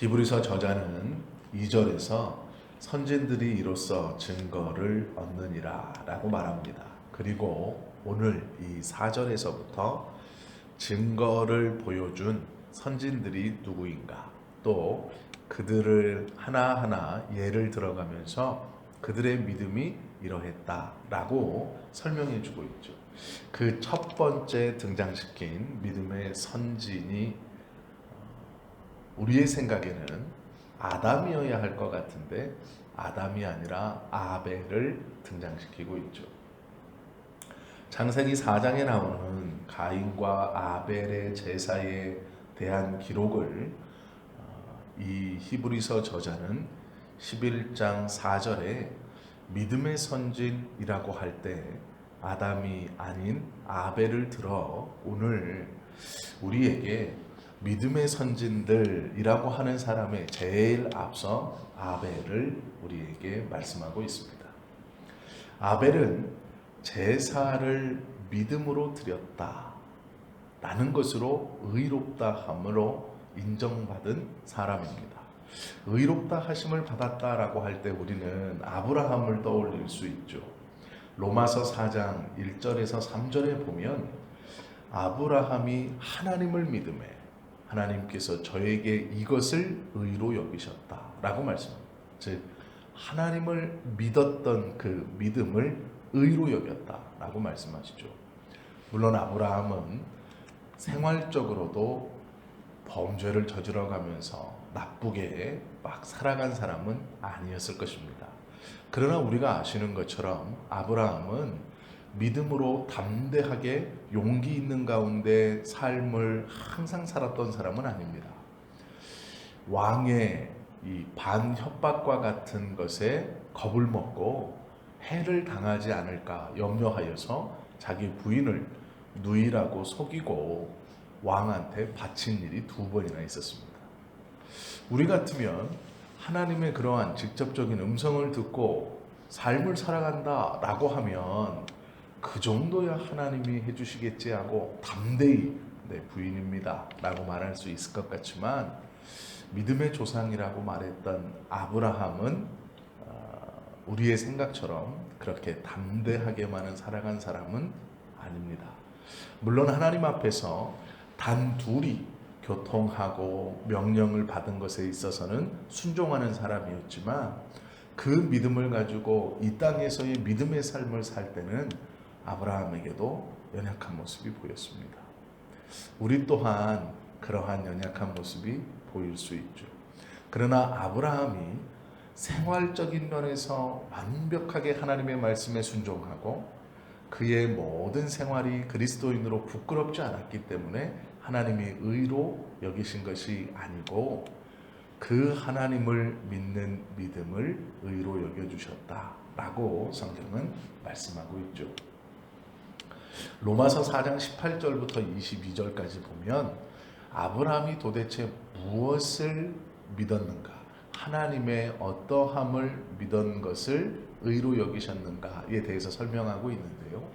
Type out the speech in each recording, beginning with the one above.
히브리서 저자는 2절에서 선진들이 이로써 증거를 얻느니라 라고 말합니다. 그리고 오늘 이 4절에서부터 증거를 보여준 선진들이 누구인가 또 그들을 하나하나 예를 들어가면서 그들의 믿음이 이러했다 라고 설명해 주고 있죠. 그 첫 번째 등장시킨 믿음의 선진이 어, 우리의 생각에는 아담이어야 할 것 같은데 아담이 아니라 아벨을 등장시키고 있죠. 창세기 4장에 나오는 가인과 아벨의 제사에 대한 기록을 어, 이 히브리서 저자는 11장 4절에 믿음의 선진이라고 할 때 아담이 아닌 아벨을 들어 오늘 우리에게 믿음의 선진들이라고 하는 사람의 제일 앞서 아벨을 우리에게 말씀하고 있습니다. 아벨은 제사를 믿음으로 드렸다. 라는 것으로 의롭다 함으로 인정받은 사람입니다. 의롭다 하심을 받았다라고 할 때 우리는 아브라함을 떠올릴 수 있죠. 로마서 4장 1절에서 3절에 보면 아브라함이 하나님을 믿음에 하나님께서 저에게 이것을 의로 여기셨다라고 말씀합니다. 즉 하나님을 믿었던 그 믿음을 의로 여겼다라고 말씀하시죠. 물론 아브라함은 생활적으로도 범죄를 저질러 가면서 나쁘게 막 살아간 사람은 아니었을 것입니다. 그러나 우리가 아시는 것처럼 아브라함은 믿음으로 담대하게 용기 있는 가운데 삶을 항상 살았던 사람은 아닙니다. 왕의 이 반협박과 같은 것에 겁을 먹고 해를 당하지 않을까 염려하여서 자기 부인을 누이라고 속이고 왕한테 바친 일이 두 번이나 있었습니다. 우리 같으면 하나님의 그러한 직접적인 음성을 듣고 삶을 살아간다 라고 하면 그 정도야 하나님이 해주시겠지 하고 담대히 내 부인입니다 라고 말할 수 있을 것 같지만 믿음의 조상이라고 말했던 아브라함은 어, 우리의 생각처럼 그렇게 담대하게만은 살아간 사람은 아닙니다. 물론 하나님 앞에서 단 둘이 교통하고 명령을 받은 것에 있어서는 순종하는 사람이었지만 그 믿음을 가지고 이 땅에서의 믿음의 삶을 살 때는 아브라함에게도 연약한 모습이 보였습니다. 우리 또한 그러한 연약한 모습이 보일 수 있죠. 그러나 아브라함이 생활적인 면에서 완벽하게 하나님의 말씀에 순종하고 그의 모든 생활이 그리스도인으로 부끄럽지 않았기 때문에 하나님이 의로 여기신 것이 아니고 그 하나님을 믿는 믿음을 의로 여겨주셨다라고 성경은 말씀하고 있죠. 로마서 4장 18절부터 22절까지 보면 아브라함이 도대체 무엇을 믿었는가? 하나님의 어떠함을 믿은 것을 의로 여기셨는가에 대해서 설명하고 있는데요.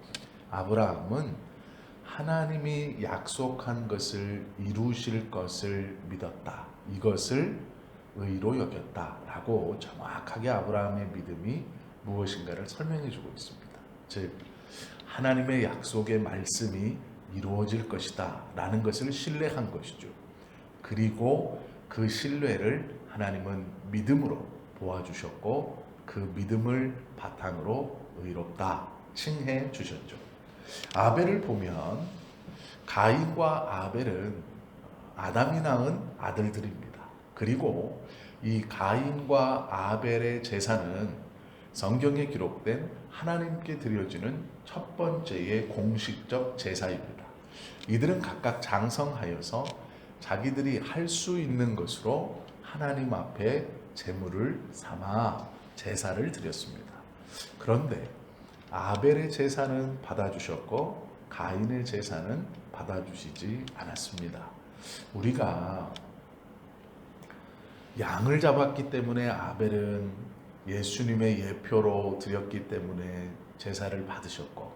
아브라함은 하나님이 약속한 것을 이루실 것을 믿었다. 이것을 의로 여겼다라고 정확하게 아브라함의 믿음이 무엇인가를 설명해 주고 있습니다. 즉 하나님의 약속의 말씀이 이루어질 것이다 라는 것을 신뢰한 것이죠. 그리고 그 신뢰를 하나님은 믿음으로 도와주셨고 그 믿음을 바탕으로 의롭다 칭해 주셨죠. 아벨을 보면 가인과 아벨은 아담이 낳은 아들들입니다. 그리고 이 가인과 아벨의 제사는 성경에 기록된 하나님께 드려지는 첫 번째의 공식적 제사입니다. 이들은 각각 장성하여서 자기들이 할 수 있는 것으로 하나님 앞에 제물을 삼아 제사를 드렸습니다. 그런데 아벨의 제사는 받아주셨고 가인의 제사는 받아주시지 않았습니다. 우리가 양을 잡았기 때문에 아벨은 예수님의 예표로 드렸기 때문에 제사를 받으셨고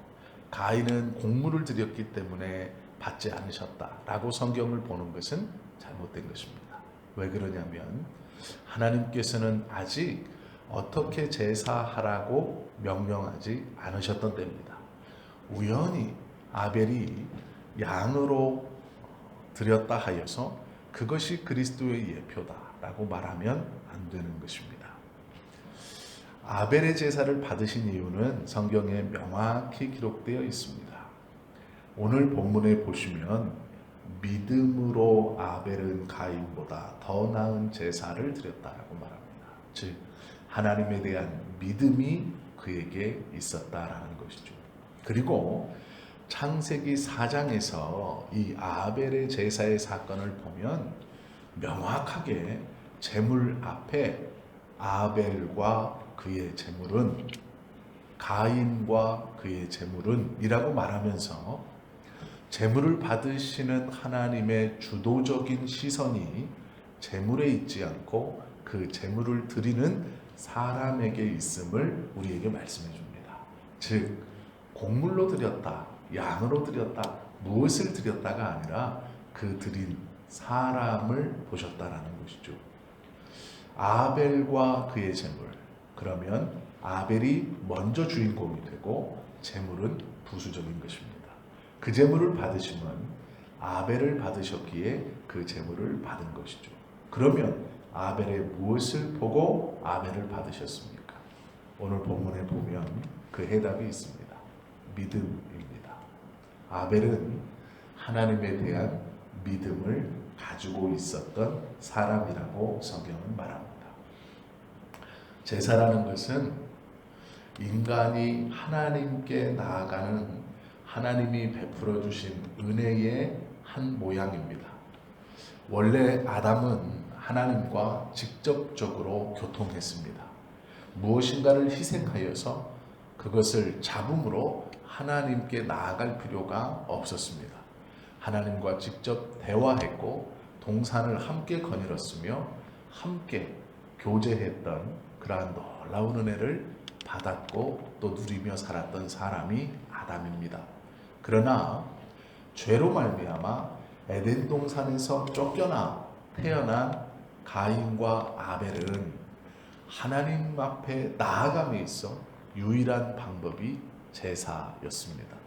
가인은 곡물을 드렸기 때문에 받지 않으셨다라고 성경을 보는 것은 잘못된 것입니다. 왜 그러냐면 하나님께서는 아직 어떻게 제사하라고 명령하지 않으셨던 때입니다. 우연히 아벨이 양으로 드렸다 하여서 그것이 그리스도의 예표다라고 말하면 안 되는 것입니다. 아벨의 제사를 받으신 이유는 성경에 명확히 기록되어 있습니다. 오늘 본문에 보시면 믿음으로 아벨은 가인보다 더 나은 제사를 드렸다라고 말합니다. 즉 하나님에 대한 믿음이 그에게 있었다라는 것이죠. 그리고 창세기 4장에서 이 아벨의 제사의 사건을 보면 명확하게 제물 앞에 아벨과 그의 제물은 가인과 그의 제물은 이라고 말하면서 제물을 받으시는 하나님의 주도적인 시선이 제물에 있지 않고 그 제물을 드리는 사람에게 있음을 우리에게 말씀해 줍니다. 즉 곡물로 드렸다, 양으로 드렸다, 무엇을 드렸다가 아니라 그 드린 사람을 보셨다라는 것이죠. 아벨과 그의 제물. 그러면 아벨이 먼저 주인공이 되고 제물은 부수적인 것입니다. 그 제물을 받으시면 아벨을 받으셨기에 그 제물을 받은 것이죠. 그러면 아벨의 무엇을 보고 아벨을 받으셨습니까? 오늘 본문에 보면 그 해답이 있습니다. 믿음입니다. 아벨은 하나님에 대한 믿음을 가지고 있었던 사람이라고 성경은 말합니다. 제사라는 것은 인간이 하나님께 나아가는 하나님이 베풀어 주신 은혜의 한 모양입니다. 원래 아담은 하나님과 직접적으로 교통했습니다. 무엇인가를 희생하여서 그것을 잡음으로 하나님께 나아갈 필요가 없었습니다. 하나님과 직접 대화했고 동산을 함께 거닐었으며 함께 교제했던 그러한 놀라운 은혜를 받았고 또 누리며 살았던 사람이 아담입니다. 그러나 죄로 말미암아 에덴 동산에서 쫓겨나 태어난 가인과 아벨은 하나님 앞에 나아감에 있어 유일한 방법이 제사였습니다.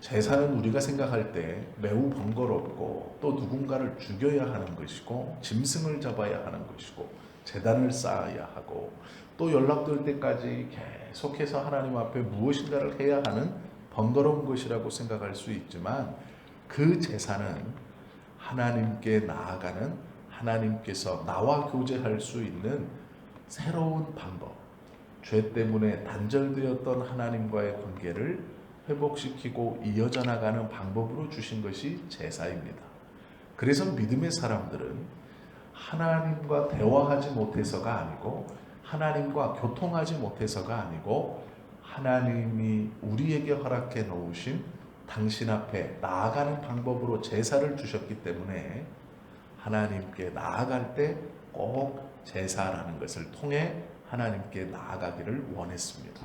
제사는 우리가 생각할 때 매우 번거롭고 또 누군가를 죽여야 하는 것이고 짐승을 잡아야 하는 것이고 재단을 쌓아야 하고 또 연락될 때까지 계속해서 하나님 앞에 무엇인가를 해야 하는 번거로운 것이라고 생각할 수 있지만 그 제사는 하나님께 나아가는 하나님께서 나와 교제할 수 있는 새로운 방법, 죄 때문에 단절되었던 하나님과의 관계를 회복시키고 이어져 나가는 방법으로 주신 것이 제사입니다. 그래서 믿음의 사람들은 하나님과 대화하지 못해서가 아니고 하나님과 교통하지 못해서가 아니고 하나님이 우리에게 허락해 놓으신 당신 앞에 나아가는 방법으로 제사를 주셨기 때문에 하나님께 나아갈 때 꼭 제사라는 것을 통해 하나님께 나아가기를 원했습니다.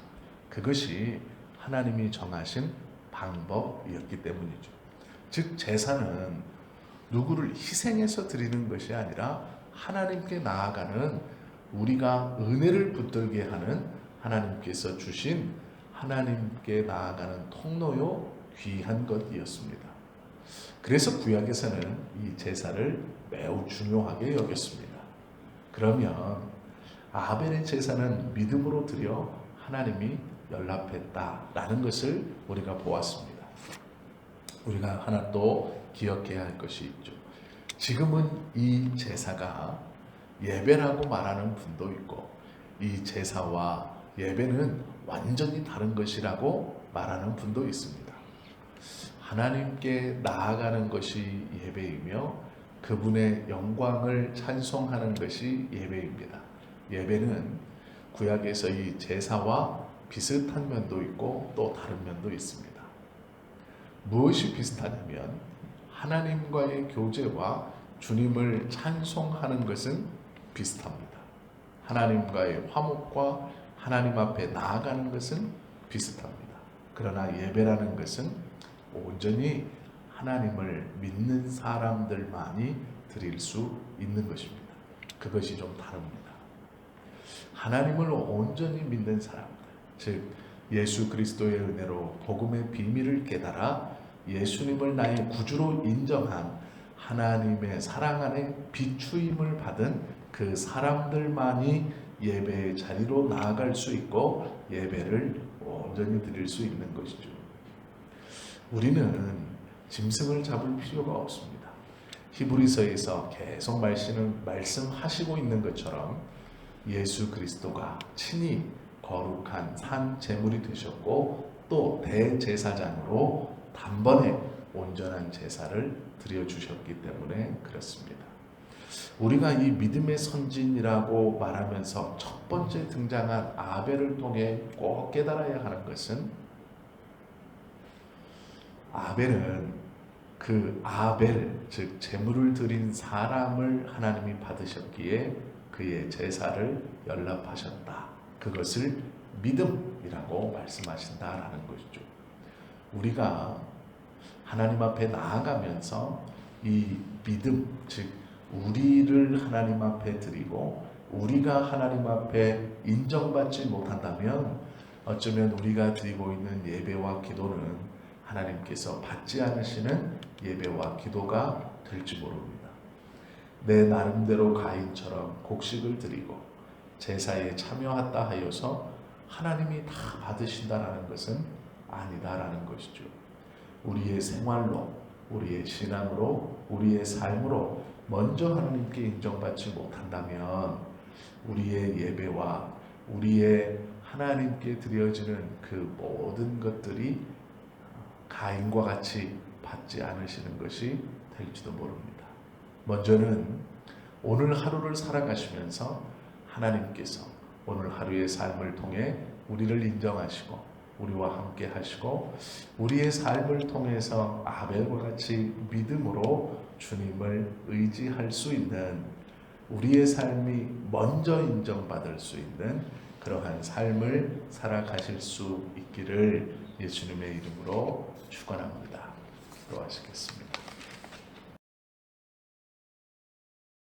그것이 하나님이 정하신 방법이었기 때문이죠. 즉 제사는 누구를 희생해서 드리는 것이 아니라 하나님께 나아가는 우리가 은혜를 붙들게 하는 하나님께서 주신 하나님께 나아가는 통로요 귀한 것이었습니다. 그래서 구약에서는 이 제사를 매우 중요하게 여겼습니다. 그러면 아벨의 제사는 믿음으로 드려 하나님이 연락했다라는 것을 우리가 보았습니다. 우리가 하나 또 기억해야 할 것이 있죠. 지금은 이 제사가 예배라고 말하는 분도 있고 이 제사와 예배는 완전히 다른 것이라고 말하는 분도 있습니다. 하나님께 나아가는 것이 예배이며 그분의 영광을 찬송하는 것이 예배입니다. 예배는 구약에서 이 제사와 비슷한 면도 있고 또 다른 면도 있습니다. 무엇이 비슷하냐면 하나님과의 교제와 주님을 찬송하는 것은 비슷합니다. 하나님과의 화목과 하나님 앞에 나아가는 것은 비슷합니다. 그러나 예배라는 것은 온전히 하나님을 믿는 사람들만이 드릴 수 있는 것입니다. 그것이 좀 다릅니다. 하나님을 온전히 믿는 사람들, 즉 예수 그리스도의 은혜로 복음의 비밀을 깨달아 예수님을 나의 구주로 인정한 하나님의 사랑 안에 비추임을 받은 그 사람들만이 예배의 자리로 나아갈 수 있고 예배를 온전히 드릴 수 있는 것이죠. 우리는 짐승을 잡을 필요가 없습니다. 히브리서에서 계속 말씀은 말씀하시고 있는 것처럼 예수 그리스도가 친히 거룩한 산 제물이 되셨고 또 대제사장으로 단번에 온전한 제사를 드려 주셨기 때문에 그렇습니다. 우리가 이 믿음의 선진이라고 말하면서 첫 번째 등장한 아벨을 통해 꼭 깨달아야 하는 것은 아벨은 그 아벨 즉 제물을 드린 사람을 하나님이 받으셨기에 그의 제사를 연락하셨다. 그것을 믿음이라고 말씀하신다라는 것이죠. 우리가 하나님 앞에 나아가면서 이 믿음 즉 우리를 하나님 앞에 드리고 우리가 하나님 앞에 인정받지 못한다면 어쩌면 우리가 드리고 있는 예배와 기도는 하나님께서 받지 않으시는 예배와 기도가 될지 모릅니다. 내 나름대로 가인처럼 곡식을 드리고 제사에 참여했다 하여서 하나님이 다 받으신다라는 것은 아니다라는 것이죠. 우리의 생활로, 우리의 신앙으로, 우리의 삶으로 먼저 하나님께 인정받지 못한다면 우리의 예배와 우리의 하나님께 드려지는 그 모든 것들이 가인과 같이 받지 않으시는 것이 될지도 모릅니다. 먼저는 오늘 하루를 살아가시면서 하나님께서 오늘 하루의 삶을 통해 우리를 인정하시고 우리와 함께 하시고 우리의 삶을 통해서 아벨과 같이 믿음으로 주님을 의지할 수 있는 우리의 삶이 먼저 인정받을 수 있는 그러한 삶을 살아가실 수 있기를 예수님의 이름으로 축원합니다. 기도하시겠습니다.